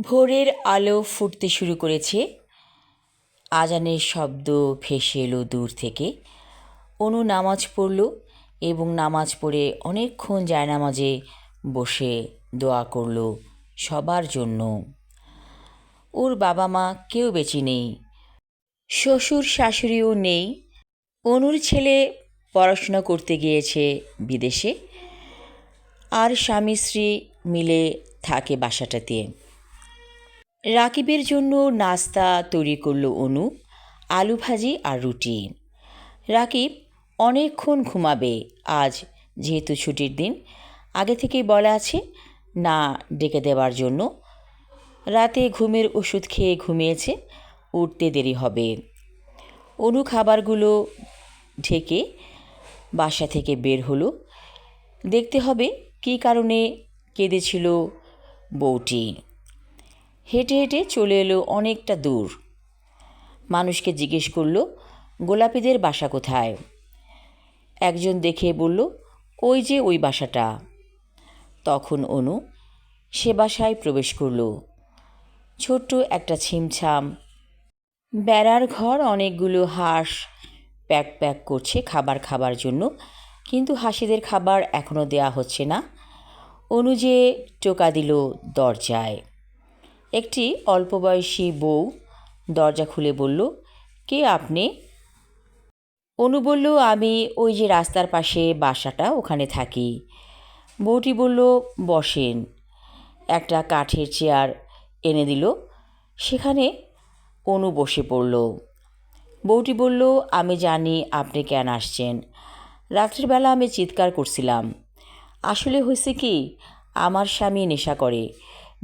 ভোরের আলো ফুটতে শুরু করেছে। আজানের শব্দ ভেসে এলো দূর থেকে। অনু নামাজ পড়ল এবং নামাজ পড়ে অনেকক্ষণ জায়নামাজে বসে দোয়া করল সবার জন্য। ওর বাবা মা কেউ বেঁচে নেই। শ্বশুর শাশুড়িও নেই। অনুর ছেলে পড়াশোনা করতে গিয়েছে বিদেশে। আর স্বামী স্ত্রী মিলে থাকে বাসাটাতে। রাকিবের জন্য নাস্তা তৈরি করল অনু, আলু ভাজি আর রুটি। রাকিব, অনেকক্ষণ ঘুমাবে আজ, যেহেতু ছুটির দিন। আগে থেকেই বলা আছে, না ডেকে দেওয়ার জন্য। রাতে ঘুমের ওষুধ খেয়ে ঘুমিয়েছে, উঠতে দেরি হবে। অনু খাবারগুলো ঢেকে বাসা থেকে বের হলো। দেখতে হবে কী কারণে কেঁদেছিল বউটি। হেঁটে হেঁটে চলে এলো অনেকটা দূর। মানুষকে জিজ্ঞেস করল, গোলাপিদের বাসা কোথায়? একজন দেখে বলল, ওই যে ওই বাসাটা। তখন অনু সে বাসায় প্রবেশ করল। ছোট্ট একটা ছিমছাম, বেড়ার ঘর, অনেকগুলো হাঁস প্যাক প্যাক করছে খাবার খাবার জন্য, কিন্তু হাসিদের খাবার এখনও দেয়া হচ্ছে না। অনু যে টোকা দিল দরজায়। একটি অল্প বয়সী বউ দরজা খুলে বলল, কে আপনি? অনু বলল, আমি ওই যে রাস্তার পাশে বাসাটা, ওখানে থাকি। বউটি বলল, বসেন। একটা কাঠের চেয়ার এনে দিল। সেখানে অনু বসে পড়ল। বউটি বলল, আমি জানি আপনি কেন আসছেন। রাত্রিবেলা আমি চিৎকার করছিলাম। আসলে হয়েছে কি, আমার স্বামী নেশা করে।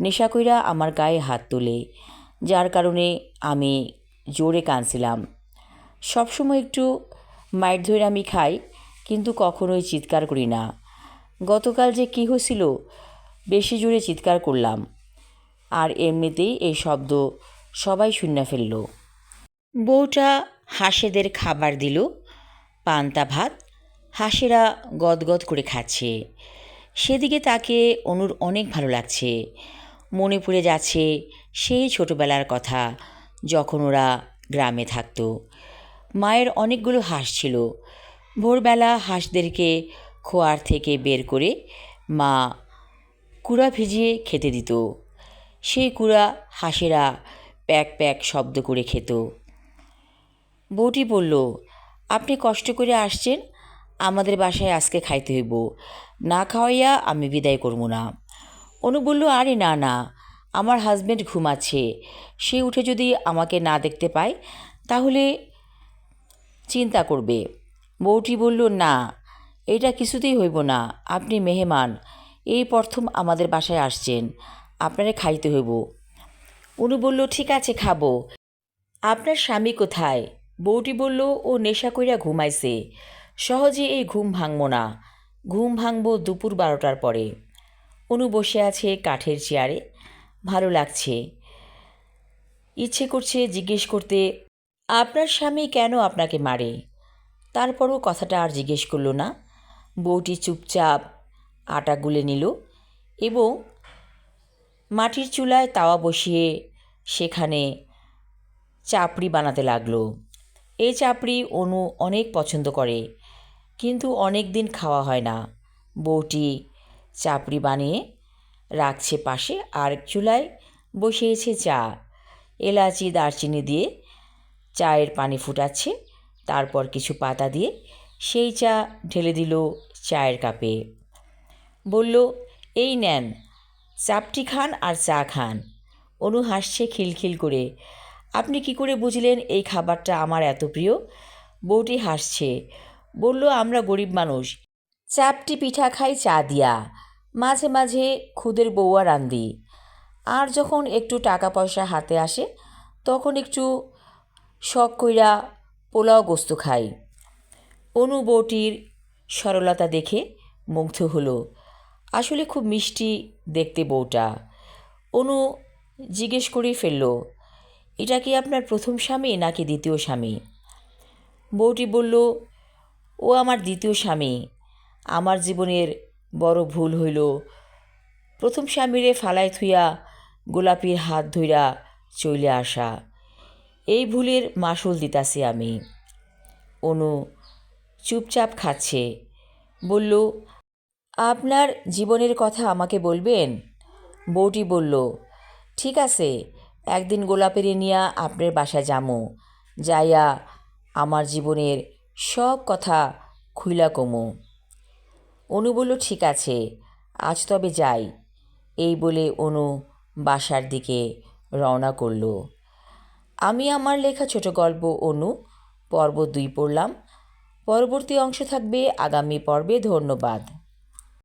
নেশা কইরা আমার গায়ে হাত তোলে, যার কারণে আমি জোরে কাঁদছিলাম। সবসময় একটু মাইট ধরে আমি খাই, কিন্তু কখনোই চিৎকার করি না। গতকাল যে কী হয়েছিল, বেশি জোরে চিৎকার করলাম। আর এমনিতেই এই শব্দ সবাই শূন্য ফেলল। বউটা হাঁসেদের খাবার দিল, পান্তা ভাত, হাঁসেরা গদগদ করে খাচ্ছে। সেদিকে তাকে অনুর অনেক ভালো লাগছে। মনে পড়ে যাচ্ছে, সেই ছোটোবেলার কথা যখন ওরা গ্রামে থাকতো। মায়ের অনেকগুলো হাঁস ছিল। ভোরবেলা হাঁসদেরকে খোয়ার থেকে বের করে মা কুড়া ভিজিয়ে খেতে দিত। সেই কুড়া হাঁসেরা প্যাক প্যাক শব্দ করে খেত। বউটি বলল, আপনি কষ্ট করে আসছেন, আমাদের বাসায় আজকে খাইতে হইব। না খাওয়াইয়া আমি বিদায় করব না। অনু বলল, আরে না না, আমার হাজব্যান্ড ঘুমাচ্ছে। সে উঠে যদি আমাকে না দেখতে পায়, তাহলে চিন্তা করবে। বউটি বলল, না, এটা কিছুতেই হইব না, আপনি মেহমান, এই প্রথম আমাদের বাসায় আসছেন, আপনারে খাইতে হইব। অনু বলল, ঠিক আছে, খাব। আপনার স্বামী কোথায়? বউটি বলল, ও নেশা কইরা ঘুমাইছে। সহজে এই ঘুম ভাঙব না। ঘুম ভাঙব দুপুর বারোটার পরে। অনু বসে আছে কাঠের চেয়ারে। ভালো লাগছে। ইচ্ছে করছে জিজ্ঞেস করতে, আপনার স্বামী কেন আপনাকে মারে? তারপরও কথাটা আর জিজ্ঞেস করল না। বউটি চুপচাপ আটা গুলে নিল এবং মাটির চুলায় তাওয়া বসিয়ে সেখানে চাপড়ি বানাতে লাগল। এই চাপড়ি অনু অনেক পছন্দ করে, কিন্তু অনেক দিন খাওয়া হয় না। বউটি চাপড়ি বানিয়ে রাখছে পাশে, আর চুলায় বসিয়েছে চা। এলাচি, দারচিনি দিয়ে চায়ের পানি ফুটাচ্ছে, তারপর কিছু পাতা দিয়ে সেই চা ঢেলে দিল চায়ের কাপে। বলল, এই নেন, চাপটি খান আর চা খান। অনু হাসছে খিলখিল করে। আপনি কি করে বুঝলেন এই খাবারটা আমার এত প্রিয়? বউটি হাসছে। বলল, আমরা গরিব মানুষ, চাপটি পিঠা খাই চা দিয়া। মাঝে মাঝে খুদের বউয়া রান্দি আর যখন একটু টাকা পয়সা হাতে আসে, তখন একটু শখ কইরা পোলাও গোস্ত খাই। অনু বউটির সরলতা দেখে মুগ্ধ হলো। আসলে খুব মিষ্টি দেখতে বউটা। অনু জিজ্ঞেস করে ফেলল, এটা কি আপনার প্রথম স্বামী নাকি দ্বিতীয় স্বামী? বউটি বলল, ও আমার দ্বিতীয় স্বামী। আমার জীবনের বড় ভুল হইল। প্রথম স্বামীরে ফালাই থুইয়া গোলাপির হাত ধইরা চলে আসা। এই ভুলের মাসুল দিতাছি আমি। অনু চুপচাপ খাচ্ছে। বলল, আপনার জীবনের কথা আমাকে বলবেন? বউটি বলল, ঠিক আছে, একদিন গোলাপের নিয়া আপনার বাসা যামু। যাইয়া আমার জীবনের সব কথা খুইলা কমু। অনু বলল, ঠিক আছে, আজ তবে যাই। এই বলে অনু বাসার দিকে রওনা করল। আমি আমার লেখা ছোট গল্প, অনু। পর্ব দুই পড়লাম। পরবর্তী অংশ থাকবে আগামী পর্বে। ধন্যবাদ।